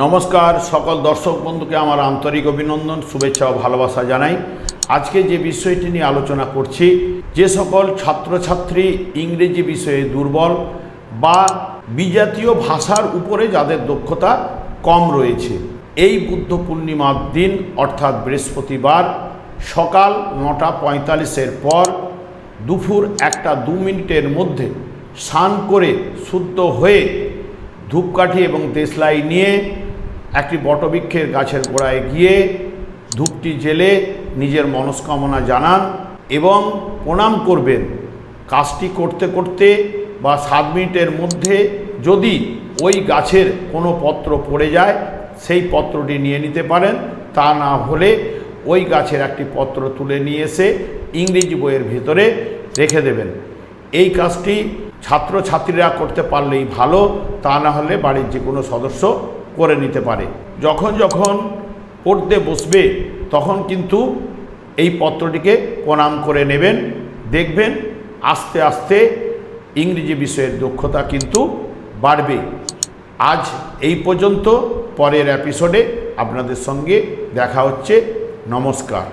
নমস্কার সকল দর্শক বন্ধুকে আমার আন্তরিক অভিনন্দন, শুভেচ্ছা ও ভালোবাসা জানাই। আজকে যে বিষয়টি নিয়ে আলোচনা করছি, যে সকল ছাত্রছাত্রী ইংরেজি বিষয়ে দুর্বল বা বিজাতীয় ভাষার উপরে যাদের দক্ষতা কম রয়েছে, এই বুদ্ধ পূর্ণিমার দিন অর্থাৎ বৃহস্পতিবার সকাল নটা পঁয়তাল্লিশের পর দুপুর একটা দু মিনিটের মধ্যে স্নান করে শুদ্ধ হয়ে ধূপকাঠি এবং দেশলাই নিয়ে একটি বটবৃক্ষের গাছের গোড়ায় গিয়ে ধূপটি জেলে নিজের মনস্কামনা জানান এবং প্রণাম করবেন। কাজটি করতে করতে বা সাত মিনিটের মধ্যে যদি ওই গাছের কোনো পত্র পড়ে যায়, সেই পত্রটি নিয়ে নিতে পারেন। তা না হলে ওই গাছের একটি পত্র তুলে নিয়ে এসে ইংরেজি বইয়ের ভেতরে রেখে দেবেন। এই কাজটি ছাত্রছাত্রীরা করতে পারলেই ভালো, তা না হলে বাড়ির যে কোনো সদস্য করে নিতে পারে। যখন যখন পড়তে বসবে, তখন কিন্তু এই পত্রটিকে প্রণাম করে নেবেন, দেখবেন আস্তে আস্তে ইংরেজি বিষয়ের দক্ষতা কিন্তু বাড়বে। আজ এই পর্যন্ত, পরের এপিসোডে আপনাদের সঙ্গে দেখা হচ্ছে। নমস্কার।